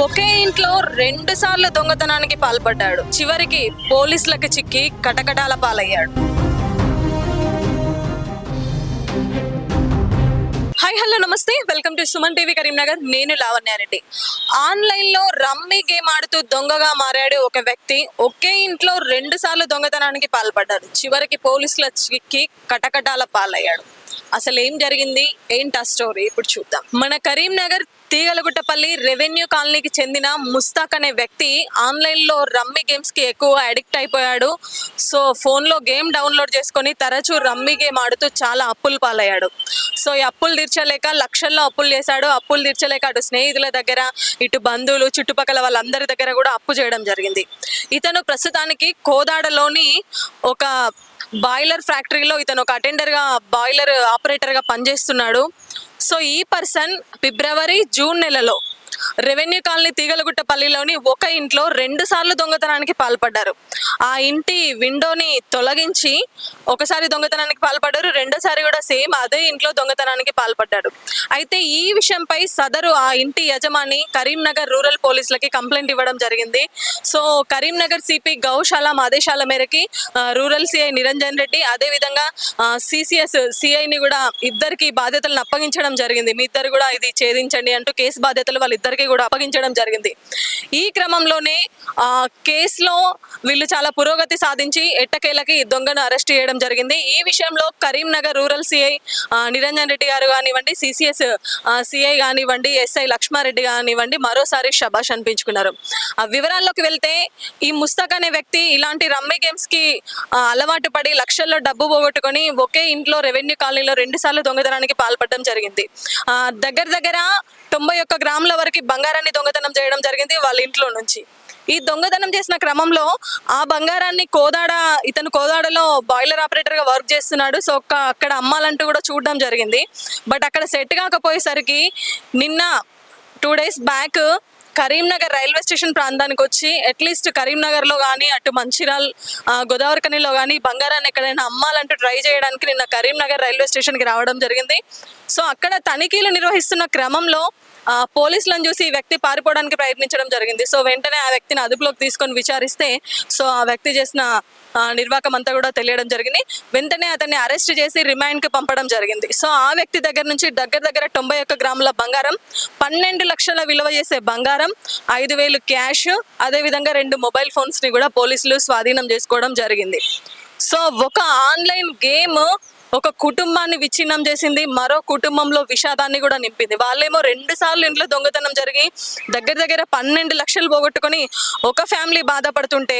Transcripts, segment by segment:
ఒకే ఇంట్లో రెండు సార్లు దొంగతనానికి పాల్పడ్డాడు. చివరికి పోలీసులకు చిక్కి కటకటాల పాలయ్యాడు. హాయ్ హలో నమస్తే. Welcome to Suman TV Karimnagar. నేను లావణ్యారెడ్డి ఆన్లైన్లో రమ్మీ గేమ్ ఆడుతూ దొంగగా మారాడు ఒక వ్యక్తి. ఒకే ఇంట్లో రెండు సార్లు దొంగతనానికి పాల్పడ్డాడు. చివరికి పోలీసుల చిక్కి కటకటాల పాలయ్యాడు. అసలు ఏం జరిగింది? ఏంటి ఆ స్టోరీ? ఇప్పుడు చూద్దాం. మన కరీంనగర్ తీగలగుట్టపల్లి రెవెన్యూ కాలనీకి చెందిన ముస్తాక్ అనే వ్యక్తి ఆన్లైన్లో రమ్మీ గేమ్స్కి ఎక్కువ అడిక్ట్ అయిపోయాడు. సో ఫోన్లో గేమ్ డౌన్లోడ్ చేసుకొని తరచూ రమ్మీ గేమ్ ఆడుతూ చాలా అప్పులు పాలయ్యాడు. సో ఈ అప్పులు తీర్చలేక లక్షల్లో అప్పులు చేశాడు. అప్పులు తీర్చలేక అటు స్నేహితుల దగ్గర ఇటు బంధువులు చుట్టుపక్కల వాళ్ళందరి దగ్గర కూడా అప్పు చేయడం జరిగింది. ఇతను ప్రస్తుతానికి కోదాడలోని ఒక బాయిలర్ ఫ్యాక్టరీలో ఇతను ఒక అటెండర్గా బాయిలర్ ఆపరేటర్గా పనిచేస్తున్నాడు. సో ఈ పర్సన్ ఫిబ్రవరి జూన్ నెలలో రెవెన్యూ కాలనీ తీగలగుట్టపల్లిలోని ఒక ఇంట్లో రెండు సార్లు దొంగతనానికి పాల్పడ్డారు. ఆ ఇంటి విండోని తొలగించి ఒకసారి దొంగతనానికి పాల్పడ్డారు రెండోసారి కూడా సేమ్ అదే ఇంట్లో దొంగతనానికి పాల్పడ్డాడు అయితే ఈ విషయంపై సదరు ఆ ఇంటి యజమాని కరీంనగర్ రూరల్ పోలీసులకి కంప్లైంట్ ఇవ్వడం జరిగింది. సో కరీంనగర్ సిపి గౌశాల ఆదేశాల మేరకి రూరల్ సిఐ నిరంజన్ రెడ్డి అదేవిధంగా సిసిఎస్ సిఐని కూడా ఇద్దరికి బాధ్యతలను అప్పగించడం జరిగింది. మీ ఇద్దరు కూడా ఇది ఛేదించండి అంటూ కేసు బాధ్యతలు వాళ్ళిద్దరికి కూడా అప్పగించడం జరిగింది. ఈ క్రమంలోనే ఆ కేసులో వీళ్ళు చాలా పురోగతి సాధించి ఎట్టకేలకి దొంగను అరెస్ట్ చేయడం జరిగింది. ఈ విషయంలో కరీంనగర్ రూరల్ సిఐ నిరంజన్ రెడ్డి గారు కానివ్వండి సిసిఎస్ సిఐ కానివ్వండి ఎస్ఐ లక్ష్మారెడ్డి కానివ్వండి మరోసారి శబాష్ అనిపించుకున్నారు. ఆ వివరాల్లోకి వెళ్తే ఈ ముస్తాక్ అనే వ్యక్తి ఇలాంటి రమ్మీ గేమ్స్కి అలవాటు పడి లక్షల్లో డబ్బు పోగొట్టుకొని ఒకే ఇంట్లో రెవెన్యూ కాలనీలో రెండుసార్లు దొంగతనానికి పాల్పడడం జరిగింది. దగ్గర దగ్గర తొంభై ఒక్క గ్రాముల వరకు బంగారాన్ని దొంగతనం చేయడం జరిగింది వాళ్ళ ఇంట్లో నుంచి. ఈ దొంగతనం చేసిన క్రమంలో ఆ బంగారాన్ని కోదాడ ఇతను కోదాడలో బాయిలర్ ఆపరేటర్గా వర్క్ చేస్తున్నాడు. సో ఒక్క అక్కడ అమ్మాలంటూ కూడా చూడడం జరిగింది. బట్ అక్కడ సెట్ కాకపోయేసరికి నిన్న two days back Karimnagar railway station ప్రాంతానికి వచ్చి అట్లీస్ట్ కరీంనగర్లో కానీ అటు మంచిర్యాల్ గోదావరి గోదావరికనిలో కానీ బంగారాన్ని ఎక్కడైనా అమ్మాలంటూ ట్రై చేయడానికి నిన్న కరీంనగర్ రైల్వే స్టేషన్కి రావడం జరిగింది. సో అక్కడ తనిఖీలు నిర్వహిస్తున్న క్రమంలో పోలీసులను చూసి ఈ వ్యక్తి పారిపోవడానికి ప్రయత్నించడం జరిగింది. సో వెంటనే ఆ వ్యక్తిని అదుపులోకి తీసుకొని విచారిస్తే సో ఆ వ్యక్తి చేసిన నిర్వాహకం నిర్వాకం అంతా కూడా తెలియడం జరిగింది. వెంటనే అతన్ని అరెస్ట్ చేసి రిమాండ్కి పంపడం జరిగింది. సో ఆ వ్యక్తి దగ్గర నుంచి దగ్గర దగ్గర తొంభై ఒక్క గ్రాముల బంగారం పన్నెండు లక్షల విలువ చేసే బంగారం ఐదు వేలు క్యాష్ అదేవిధంగా రెండు మొబైల్ ఫోన్స్ని కూడా పోలీసులు స్వాధీనం చేసుకోవడం జరిగింది. సో ఒక ఆన్లైన్ గేమ్ ఒక కుటుంబాన్ని విచ్ఛిన్నం చేసింది మరో కుటుంబంలో విషాదాన్ని కూడా నింపింది. వాళ్ళేమో రెండు సార్లు ఇంట్లో దొంగతనం జరిగి దగ్గర దగ్గర పన్నెండు లక్షలు పోగొట్టుకొని ఒక ఫ్యామిలీ బాధపడుతుంటే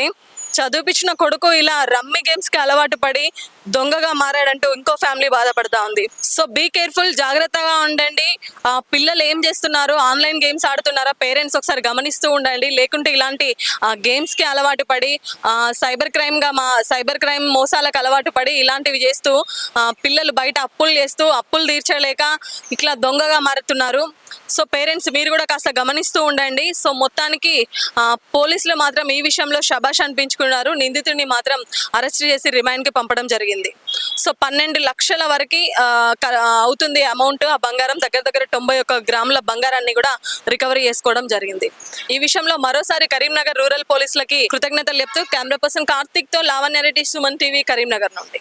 చదివిపించిన కొడుకు ఇలా రమ్మీ గేమ్స్కి అలవాటు పడి దొంగగా మారాడంటూ ఇంకో ఫ్యామిలీ బాధపడతా ఉంది. సో బీ కేర్ఫుల్ జాగ్రత్తగా ఉండండి. ఆ పిల్లలు ఏం చేస్తున్నారు? ఆన్లైన్ గేమ్స్ ఆడుతున్నారా? పేరెంట్స్ ఒకసారి గమనిస్తూ ఉండండి. లేకుంటే ఇలాంటి గేమ్స్కి అలవాటు పడి సైబర్ క్రైమ్గా మా సైబర్ క్రైమ్ మోసాలకు అలవాటు పడి ఇలాంటివి చేస్తూ పిల్లలు బయట అప్పులు చేస్తూ అప్పులు తీర్చలేక ఇట్లా దొంగగా మారుతున్నారు. సో పేరెంట్స్ మీరు కూడా కాస్త గమనిస్తూ ఉండండి. సో మొత్తానికి పోలీసులు మాత్రం ఈ విషయంలో షబాష్ అనిపించుకున్నారు. నిందితుడిని మాత్రం అరెస్ట్ చేసి రిమాండ్కి పంపడం జరిగింది. సో పన్నెండు లక్షల వరకు అవుతుంది అమౌంట్. ఆ బంగారం దగ్గర దగ్గర తొంభై ఒక్క గ్రాముల బంగారాన్ని కూడా రికవరీ చేసుకోవడం జరిగింది. ఈ విషయంలో మరోసారి కరీంనగర్ రూరల్ పోలీసులకి కృతజ్ఞతలు చెప్తూ కెమెరా పర్సన్ కార్తిక్తో లావణ్యారెడ్డి సుమన్ టీవీ కరీంనగర్ నుండి.